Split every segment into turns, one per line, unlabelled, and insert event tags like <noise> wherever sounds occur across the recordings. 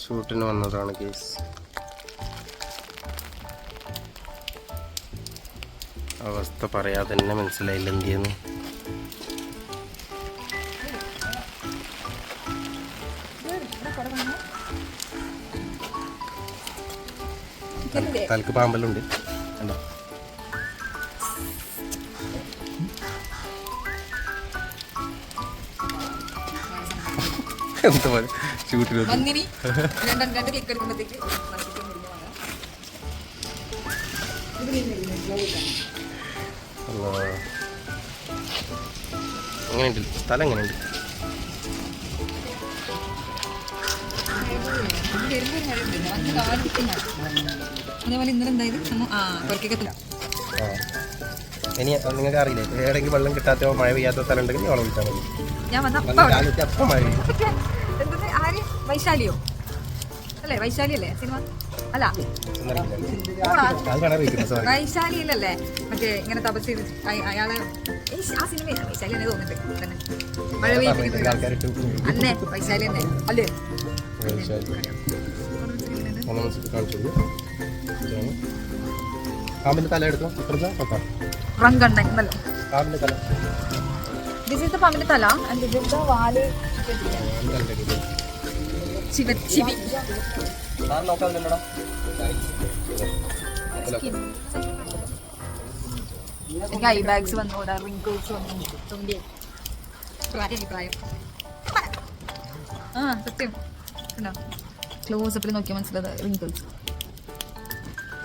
ഷൂട്ടിന് വന്നതാണ് കേസ് അവസ്ഥ പറയാതെ തന്നെ മനസ്സിലായില്ല എന്ത് ചെയ്യുന്നു? തല- തലക്ക് പാമ്പലുണ്ട് എന്താ പോലെ ഷൂട്ടിന്
അങ്ങനെ രണ്ട് രണ്ട് ക്ലിക്ക് എടുക്കുമ്പോഴത്തേക്ക് മെല്ലെ ഇല്ല.
എങ്ങനെയുണ്ട്.
അതേപോലെ ഇന്നലെ എന്തായത്? ആ കുറയ്ക്കൊക്കെ
ആ. ഇനി നിങ്ങൾക്ക് അറിയില്ലേ ഏടെങ്കിലും വെള്ളം കിട്ടാത്തോ മഴ പെയ്യാത്ത സ്ഥലം ഉണ്ടെങ്കിൽ വിളിച്ചാൽ മതി.
ഞാൻ
അപ്പം മഴ പെയ്യും.
വൈശാലിയോ? അല്ലേ? വൈശാലി അല്ലേ. സിനിമ അല്ല വൈശാലിയിലല്ലേ മറ്റേ ഇങ്ങനെ തപസ് ചെയ്ത് അയാളെ ആ സിനിമയാണ് വൈശാലി എന്നെ തോന്നുന്നുണ്ട്. തന്നെ. മഴ പെയ്യിപ്പിക്കുന്നത് അല്ലേ? വൈശാലി. തന്നെ. അല്ലേ
പാമ്പിന്റെ തല എടുത്തോ? നോക്കാം.
റങ്കണ്ടെന്നല്ലോ
പാമ്പിന്റെ തല.
ദിസ് ഇസ് ദ പാമ്പിന്റെ തല. ആൻഡ് ദിസ് ഇസ് ദ വാൽ.
പാമ്പിന്റെ തല എടുക്ക്.
ചിവ ചിവി
സാറ് നോക്കാതില്ലടാ
എനിക്ക് ഐ ബാഗ്സ് വന്നോടാ റിങ്കിൾസ് വന്നു തുമ്പി. പ്രായം പ്രായം. ആ സത്യം. കണ്ടോ? ക്ലോസ് അപ്പിൽ നോക്കിയാൽ മനസ്സിലായത് റിങ്കിൾസ്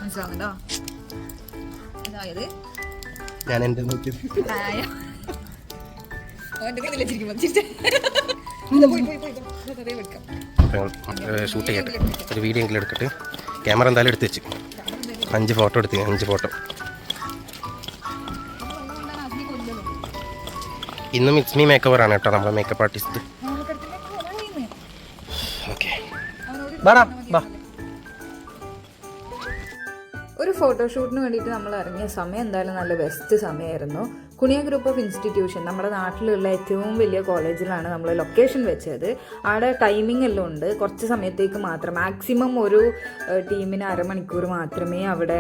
മനസ്സിലാവുന്നുണ്ടോ? അതായത്
ഞാൻ എന്റെ നോക്കിയത്?
പ്രായം. കയ്യിൽ ചിരിക്കുമ്പോൾ ചിരിച്ചേ. പോയി, പോയി, പോയി. അതേ വെക്കാം.
ഷൂട്ട് ചെയ്യട്ടെ. ഒരു വീഡിയോ എങ്കിലും എടുക്കട്ടെ ക്യാമറ എന്തായാലും എടുത്ത് വെച്ച്. അഞ്ച് ഫോട്ടോ എടുത്ത് അഞ്ച് ഫോട്ടോ
ഇന്ന് മിക്സ്മി കൊല്ലുന്നത്.
ഇന്നും മീ മേക്കപ്പ് ആണ് കേട്ടോ നമ്മുടെ മേക്കപ്പ് ആർട്ടിസ്റ്റ്. ഓക്കെ
ഒരു ഫോട്ടോഷൂട്ടിന് വേണ്ടിയിട്ട് നമ്മൾ ഇറങ്ങിയ സമയം എന്തായാലും നല്ല ബെസ്റ്റ് സമയമായിരുന്നു. കുണിയ ഗ്രൂപ്പ് ഓഫ് ഇൻസ്റ്റിറ്റ്യൂഷൻ നമ്മുടെ നാട്ടിലുള്ള ഏറ്റവും വലിയ കോളേജിലാണ് നമ്മൾ ലൊക്കേഷൻ വെച്ചത്. അവിടെ ടൈമിംഗ് എല്ലാം ഉണ്ട്. കുറച്ച് സമയത്തേക്ക് മാത്രം. മാക്സിമം ഒരു ടീമിന് അരമണിക്കൂർ മാത്രമേ അവിടെ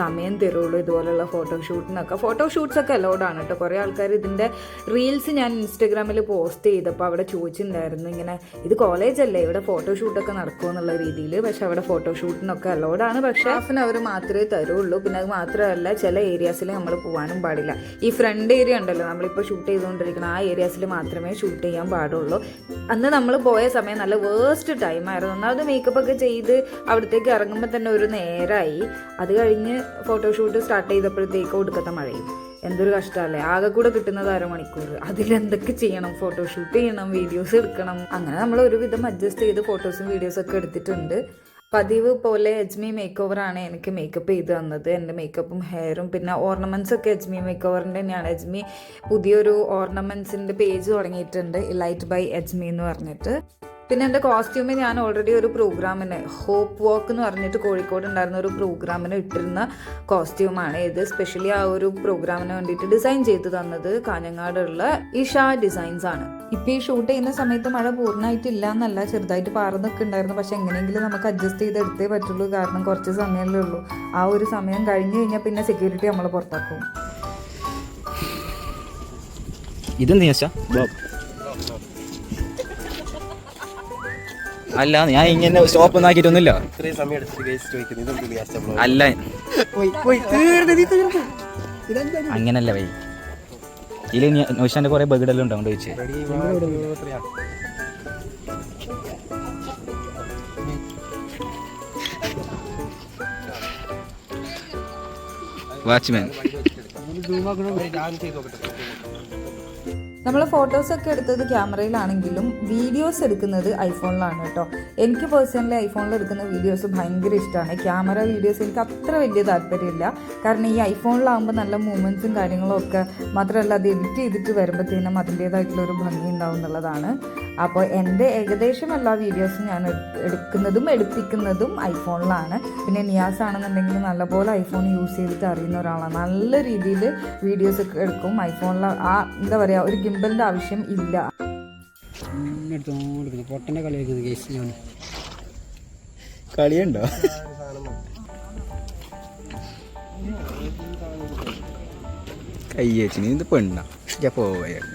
സമയം തരുള്ളൂ. ഇതുപോലുള്ള ഫോട്ടോ ഷൂട്ടിനൊക്കെ ഒക്കെ ഷൂട്ട്സൊക്കെ ആണ് കേട്ടോ കുറേ ആൾക്കാർ ഇതിന്റെ റീൽസ് ഞാൻ ഇൻസ്റ്റഗ്രാമിൽ പോസ്റ്റ് ചെയ്തപ്പോൾ അവിടെ ചോദിച്ചിട്ടുണ്ടായിരുന്നു ഇങ്ങനെ ഇത് കോളേജല്ലേ ഇവിടെ ഫോട്ടോഷൂട്ടൊക്കെ നടക്കുമോ എന്നുള്ള രീതിയിൽ പക്ഷേ അവിടെ ഫോട്ടോഷൂട്ടിനൊക്കെ ഷൂട്ടിനൊക്കെ ആണ്. പക്ഷേ ഹാഫ് അവർ മാത്രമേ തരുള്ളൂ. പിന്നെ അത് മാത്രമല്ല ചില ഏരിയാസിൽ നമ്മൾ പോകാനും പാടില്ല. ഈ ഫ്രണ്ട് ഏരിയ ഉണ്ടല്ലോ. നമ്മളിപ്പോൾ ഷൂട്ട് ചെയ്തുകൊണ്ടിരിക്കുന്ന ആ ഏരിയാസിൽ മാത്രമേ ഷൂട്ട് ചെയ്യാൻ പാടുള്ളൂ. അന്ന് നമ്മൾ പോയ സമയം നല്ല വേസ്റ്റ് ടൈമായിരുന്നു ഒന്നാമത് മേക്കപ്പ് ഒക്കെ ചെയ്ത് അവിടത്തേക്ക് ഇറങ്ങുമ്പോൾ തന്നെ ഒരു നേരമായി അത് കഴിഞ്ഞ് ഫോട്ടോഷൂട്ട് സ്റ്റാർട്ട് ചെയ്തപ്പോഴത്തേക്ക് ഒടുക്കത്തെ മഴയും. എന്തൊരു കഷ്ടമല്ലേ ആകെ കൂടെ കിട്ടുന്നത് അരമണിക്കൂർ. അതിലെന്തൊക്കെ ചെയ്യണം? ഫോട്ടോഷൂട്ട് ചെയ്യണം വീഡിയോസ് എടുക്കണം. അങ്ങനെ നമ്മൾ ഒരുവിധം അഡ്ജസ്റ്റ് ചെയ്ത് ഫോട്ടോസും വീഡിയോസും ഒക്കെ എടുത്തിട്ടുണ്ട്. പതിവ് പോലെ എജ്മി മേക്ക് ഓവറാണ് എനിക്ക് മേക്കപ്പ് ചെയ്ത് തന്നത്. എന്റെ മേക്കപ്പും ഹെയറും പിന്നെ ഓർണമെന്റ്സ് ഒക്കെ എജ്മി മേക്ക് ഓവറിന്റെ തന്നെയാണ്. എജ്മി പുതിയൊരു ഓർണമെന്റ്സിന്റെ പേജ് തുടങ്ങിയിട്ടുണ്ട്. ഇലൈറ്റ് ബൈ എജ്മി എന്ന് പറഞ്ഞിട്ട്. പിന്നെ എന്റെ കോസ്റ്റ്യൂമ് ഞാൻ ഓൾറെഡി ഒരു പ്രോഗ്രാമിന് ഹോപ്പ് വോക്ക് എന്ന് പറഞ്ഞിട്ട് കോഴിക്കോട് ഉണ്ടായിരുന്ന ഒരു പ്രോഗ്രാമിന് ഇട്ടിരുന്ന കോസ്റ്റ്യൂമാണ് ഇത്. സ്പെഷ്യലി ആ ഒരു പ്രോഗ്രാമിന് വേണ്ടിയിട്ട് ഡിസൈൻ ചെയ്ത് തന്നത് കാഞ്ഞങ്ങാടുള്ള ഇഷ ഡിസൈൻസ് ആണ്. ഇപ്പം ഈ ഷൂട്ട് ചെയ്യുന്ന സമയത്ത് മഴ പൂർണമായിട്ടില്ല എന്നല്ല ചെറുതായിട്ട് പാറുന്നൊക്കെ ഉണ്ടായിരുന്നു. പക്ഷേ എങ്ങനെയെങ്കിലും നമുക്ക് അഡ്ജസ്റ്റ് ചെയ്ത് എടുത്തേ പറ്റുള്ളൂ. കാരണം കുറച്ച് സമയമല്ലേ ഉള്ളൂ. ആ ഒരു സമയം കഴിഞ്ഞു കഴിഞ്ഞാൽ പിന്നെ സെക്യൂരിറ്റി നമ്മൾ പുറത്താക്കും.
ഇതെന്താ അല്ല ഞാൻ ഇങ്ങനെ സ്റ്റോപ്പ് ഒന്നും ആക്കിയിട്ടൊന്നുമില്ല. അല്ല. അങ്ങനല്ല വൈ. ഇതിൽ നോഷാന്റെ കുറേ ബഗിടെല്ലാം ഉണ്ട് അതുകൊണ്ട് ചോദിച്ചേ. വാച്ച്മാൻ
നമ്മൾ ഫോട്ടോസൊക്കെ എടുത്തത് ക്യാമറയിലാണെങ്കിലും വീഡിയോസ് എടുക്കുന്നത് ഐഫോണിലാണ് കേട്ടോ. എനിക്ക് പേഴ്സണലി ഐഫോണിൽ എടുക്കുന്ന വീഡിയോസ് ഭയങ്കര ഇഷ്ടമാണ്. ക്യാമറ വീഡിയോസ് എനിക്ക് അത്ര വലിയ താല്പര്യമില്ല. കാരണം ഈ ഐഫോണിലാകുമ്പോൾ നല്ല മൂമെന്റ്സും കാര്യങ്ങളും ഒക്കെ മാത്രമല്ല അത് എഡിറ്റ് ചെയ്തിട്ട് വരുമ്പോഴത്തേനും അതിന്റേതായിട്ടുള്ള ഒരു ഭംഗി ഉണ്ടാവും എന്നുള്ളതാണ്. അപ്പോൾ എന്റെ ഏകദേശം എല്ലാ വീഡിയോസും ഞാൻ എടുക്കുന്നതും എടുപ്പിക്കുന്നതും ഐഫോണിലാണ്. പിന്നെ നിയാസ് ആണെന്നുണ്ടെങ്കിൽ നല്ലപോലെ ഐഫോൺ യൂസ് ചെയ്തിട്ട് അറിയുന്ന ഒരാളാണ്. നല്ല രീതിയിൽ വീഡിയോസ് ഒക്കെ എടുക്കും. ഐഫോണിൽ ആ എന്താ പറയുക ഒരു ഗിംബലിന്റെ ആവശ്യം ഇല്ല.
പൊട്ടന്റെ കളി
കളിയുണ്ടോ? കയ്യേച്ചിന് ഇത് പെണ്ണാ. ഞാൻ പോവുകയാണ്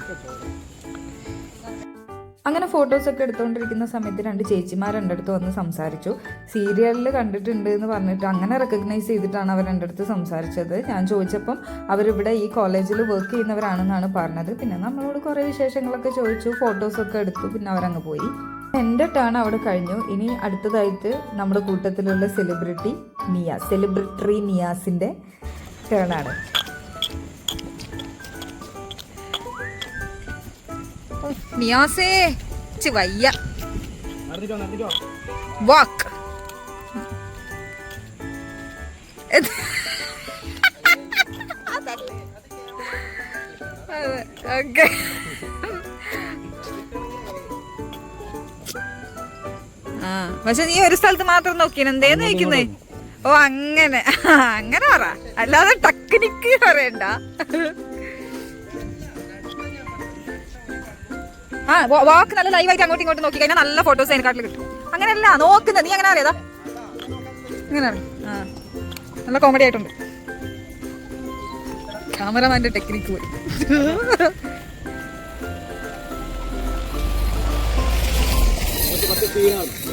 അങ്ങനെ ഫോട്ടോസൊക്കെ എടുത്തുകൊണ്ടിരിക്കുന്ന സമയത്ത് രണ്ട് ചേച്ചിമാർ എന്റെ അടുത്ത് വന്ന് സംസാരിച്ചു. സീരിയലിൽ കണ്ടിട്ടുണ്ട് എന്ന് പറഞ്ഞിട്ട് അങ്ങനെ റെക്കഗ്നൈസ് ചെയ്തിട്ടാണ് അവർ എന്റെ അടുത്ത് സംസാരിച്ചത്. ഞാൻ ചോദിച്ചപ്പം അവരിവിടെ ഈ കോളേജിൽ വർക്ക് ചെയ്യുന്നവരാണെന്നാണ് പറഞ്ഞത്. പിന്നെ നമ്മളോട് കുറേ വിശേഷങ്ങളൊക്കെ ചോദിച്ചു ഫോട്ടോസൊക്കെ എടുത്തു പിന്നെ അവരങ്ങ് പോയി. എന്റെ ടേൺ അവിടെ കഴിഞ്ഞു. ഇനി അടുത്തതായിട്ട് നമ്മുടെ കൂട്ടത്തിലുള്ള സെലിബ്രിറ്റി നിയാസ് സെലിബ്രിറ്ററി നിയാസിന്റെ ടേണാണ്
നിയാസേ! ചി വയ്യ. വാക്ക്. ഓക്കെ ആ പക്ഷെ നീ ഒരു സ്ഥലത്ത് മാത്രം നോക്കിയാണ് എന്തേന്ന് ചോദിക്കുന്നേ ഓ അങ്ങനെ. <laughs> അങ്ങനെ പറ. അല്ലാതെ ടെക്നിക്ക് പറയണ്ട. ആ വാക്ക് നല്ല ലൈവായിട്ട് അങ്ങോട്ടും ഇങ്ങോട്ടും നോക്കി കഴിഞ്ഞാൽ നല്ല ഫോട്ടോസ് അതിനെക്കാട്ടിൽ കിട്ടും. അങ്ങനെയല്ല നോക്കുന്നത്. നീ അങ്ങനെ അറിയാതാ? ഇങ്ങനെ ആ. നല്ല കോമഡി ആയിട്ടുണ്ട്. ക്യാമറമാന്റെ ടെക്നിക്ക് പോയി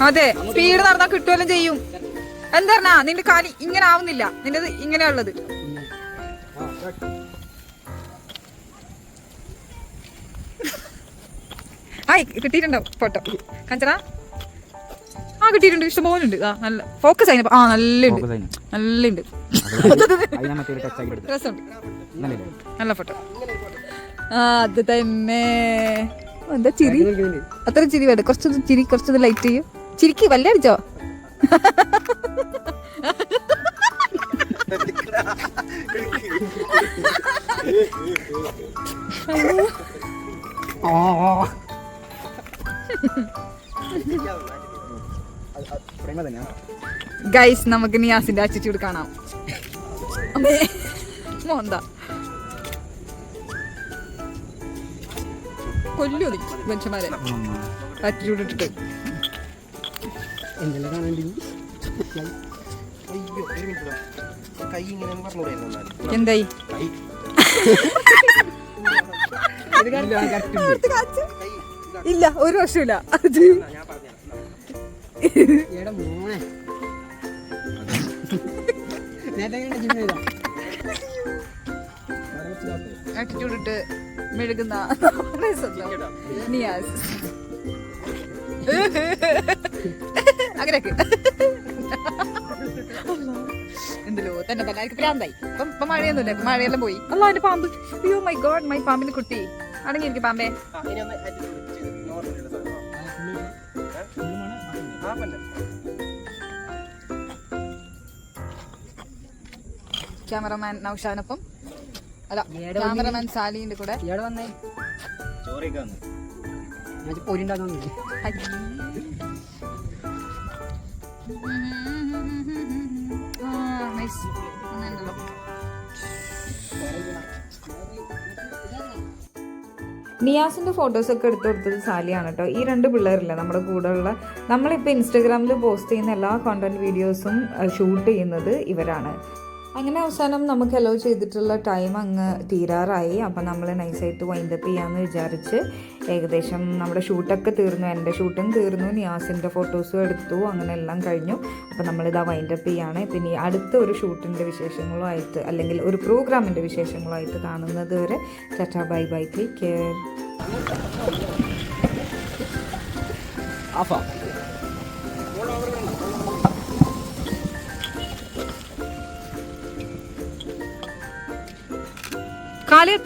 അതെ സ്പീഡ് നടന്നാ കിട്ടുമല്ലോ ചെയ്യും. എന്താ നിന്റെ കാലി ഇങ്ങനെ ആവുന്നില്ല. നിന്റേത് ഇങ്ങനെയാ ആയി കിട്ടിയിട്ടുണ്ടാവും ഫോട്ടോ കാഞ്ചന? ആ കിട്ടിയിട്ടുണ്ട്. ഇഷ്ടംപോലെ ഉണ്ട്. ആ നല്ല ഫോക്കസ് ആയി. ആ നല്ല ഉണ്ട്
Focus ആയിന്.
നല്ല ഉണ്ട്
അത് ഞാൻ മറ്റേ ടച്ച് ആക്കി എടുത്തു
രസമുണ്ട്.
നല്ല
ഫോട്ടോ ആ അത് തന്നെ. എന്താ ചിരി? അത്ര ചിരി വേണ്ട. കുറച്ചൊന്ന് ചിരി കുറച്ചൊന്ന് ലൈറ്റ് ചെയ്യും. ചിരിക്ക് വല്ല അടിച്ചോ?
തന്നെയാ
ഗൈസ് നമുക്ക് നിയാസിന്റെ ആറ്റിറ്റ്യൂഡ് കാണാം. മോന്താ. കൊല്ലു മനുഷ്യന്മാരെ. ആറ്റിറ്റ്യൂഡ് ഇട്ടിട്ട്.
അയ്യോ കാണേണ്ടി
എന്തായി?
കൈ.
ഇല്ല ഒരു വർഷമില്ല. അത് ആറ്റിറ്റ്യൂഡ് ഇട്ട് മെഴുകുന്ന നിയാസ് അങ്ങനെയൊക്കെ. എന്തല്ലോ തന്നെ തന്നെ. എനിക്ക് പ്രാന്തായി. ഇപ്പം ഇപ്പം മഴയൊന്നുമില്ല. ഇപ്പൊ മഴയെല്ലാം പോയി. അല്ല എന്റെ പാമ്പ്. അയ്യോ മൈ ഗോഡ് മൈ പാമ്പിന്റെ കുട്ടി. അടങ്ങി എനിക്ക് പാമ്പേ.
സാധനം.
ക്യാമറമാൻ നൌഷാനൊപ്പം അല്ല ക്യാമറമാൻ സാലിന്റെ കൂടെ.
വന്നേ?
ചോറൊക്കെ വന്നു.
ഉണ്ടാക്കാൻ
നിയാസിന്റെ ഫോട്ടോസൊക്കെ എടുത്തു കൊടുത്തത് സാലിയാണ് കേട്ടോ ഈ രണ്ട് പിള്ളേരില്ല നമ്മുടെ കൂടെ കൂടെയുള്ള? നമ്മളിപ്പോൾ ഇൻസ്റ്റഗ്രാമിൽ പോസ്റ്റ് ചെയ്യുന്ന എല്ലാ കോണ്ടന്റ് വീഡിയോസും ഷൂട്ട് ചെയ്യുന്നത് ഇവരാണ്. അങ്ങനെ അവസാനം നമുക്ക് അലോ ചെയ്തിട്ടുള്ള ടൈം അങ്ങ് തീരാറായി. അപ്പം നമ്മൾ നൈസായിട്ട് വൈൻഡപ്പ് ചെയ്യാമെന്ന് വിചാരിച്ച് ഏകദേശം നമ്മുടെ ഷൂട്ടൊക്കെ തീർന്നു എന്റെ ഷൂട്ടും തീർന്നു നിയാസിന്റെ ഫോട്ടോസും എടുത്തു അങ്ങനെ എല്ലാം കഴിഞ്ഞു. അപ്പം നമ്മളിതാ വൈൻഡപ്പ് ചെയ്യാണ്. പിന്നെ ഈ അടുത്ത ഒരു ഷൂട്ടിന്റെ വിശേഷങ്ങളുമായിട്ട് അല്ലെങ്കിൽ ഒരു പ്രോഗ്രാമിന്റെ വിശേഷങ്ങളുമായിട്ട് കാണുന്നത് വരെ tata bye bye take care
ആഫാ.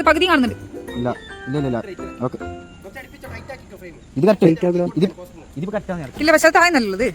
പകുതി കാണുന്നുണ്ട്.
ഇല്ല ഇല്ല ഇല്ല ഇല്ല. ഓക്കെ. ഇത് കറക്റ്റ് ഇത് ഇതിപ്പോ കറക്റ്റാണ്
ഇല്ല പക്ഷെ താഴെ നല്ലത്.